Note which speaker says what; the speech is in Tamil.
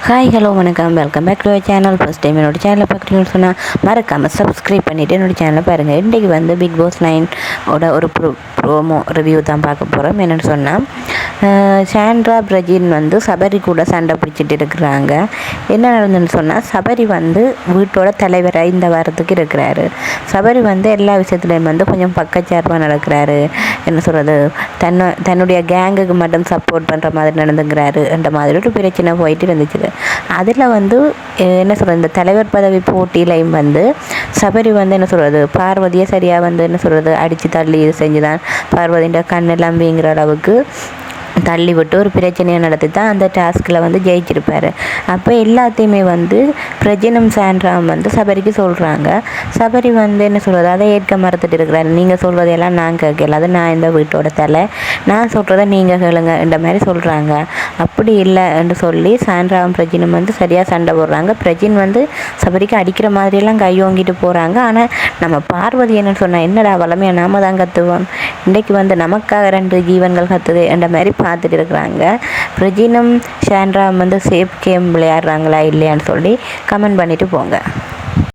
Speaker 1: ஹாய் ஹலோ வணக்கம். Welcome back to channel first time என்னோட சேனலை பார்க்குறீங்கன்னு சொன்னால் மறக்காமல் சப்ஸ்கிரைப் பண்ணிவிட்டு என்னோட சேனலை பாருங்கள் இன்றைக்கு வந்து பிக் பாஸ் நைன் ஓட ஒரு ப்ரோ ப்ரோமோ ரிவ்யூ தான் பார்க்க போகிறோம் என்னென்னு சொன்னால் சாண்ட்ரா பிரஜின் வந்து சபரி கூட சண்டை பிடிச்சிட்டு இருக்கிறாங்க. என்ன நடந்ததுன்னு சொன்னால் சபரி வந்து வீட்டோட தலைவராக இந்த வாரத்துக்கு இருக்கிறாரு. சபரி வந்து எல்லா விஷயத்துலையும் வந்து கொஞ்சம் பக்கச்சார்பாக நடக்கிறாரு. என்ன சொல்கிறது தன்னை தன்னுடைய கேங்குக்கு மட்டும் சப்போர்ட் பண்ணுற மாதிரி நடந்துக்கிறாரு என்ற மாதிரி ஒரு பிரச்சனை போயிட்டு இருந்துச்சு அதில் வந்து என்ன சொல்கிறது இந்த தலைவர் பதவி போட்டியிலையும் வந்து சபரி வந்து என்ன சொல்கிறது பார்வதியை சரியாக வந்து என்ன சொல்கிறது அடித்து தள்ளி இது செஞ்சு தான் பார்வதின்ற கண்ணெல்லாம் வீங்குற அளவுக்கு தள்ளி விட்டு ஒரு பிரச்சனையை நடத்தி தான் அந்த டாஸ்கில் வந்து ஜெயிச்சிருப்பார். அப்போ எல்லாத்தையுமே வந்து பிரஜினம் சாண்ட்ராம் வந்து சபரிக்கு சொல்கிறாங்க சபரி வந்து என்ன சொல்கிறது அதை ஏற்க மறுத்துட்டு இருக்கிறாரு. நீங்கள் சொல்கிறதையெல்லாம் நான் கேட்கல. அது நான் இந்த வீட்டோட தலை. நான் சொல்கிறத நீங்கள் கேளுங்க இந்த மாதிரி சொல்கிறாங்க அப்படி இல்லை என்று சொல்லி சாண்ட்ராம் பிரஜினும் வந்து சரியாக சண்டை போடுறாங்க. பிரஜின் வந்து சபரிக்கு அடிக்கிற மாதிரியெல்லாம் கை ஓங்கிட்டு போகிறாங்க ஆனால் நம்ம பார்வதி என்னன்னு சொன்னால் என்னடா வளமையாக நாம தான் கற்றுவோம் இன்றைக்கு வந்து நமக்காக ரெண்டு ஜீவன்கள் கத்துது என்ற மாதிரி பார்த்துட்டு இருக்கிறாங்க பிரஜினும் ஷாண்ட்ராம் வந்து சேஃப் கேம் விளையாடுறாங்களா இல்லையான்னு சொல்லி கமெண்ட் பண்ணிவிட்டு போங்க.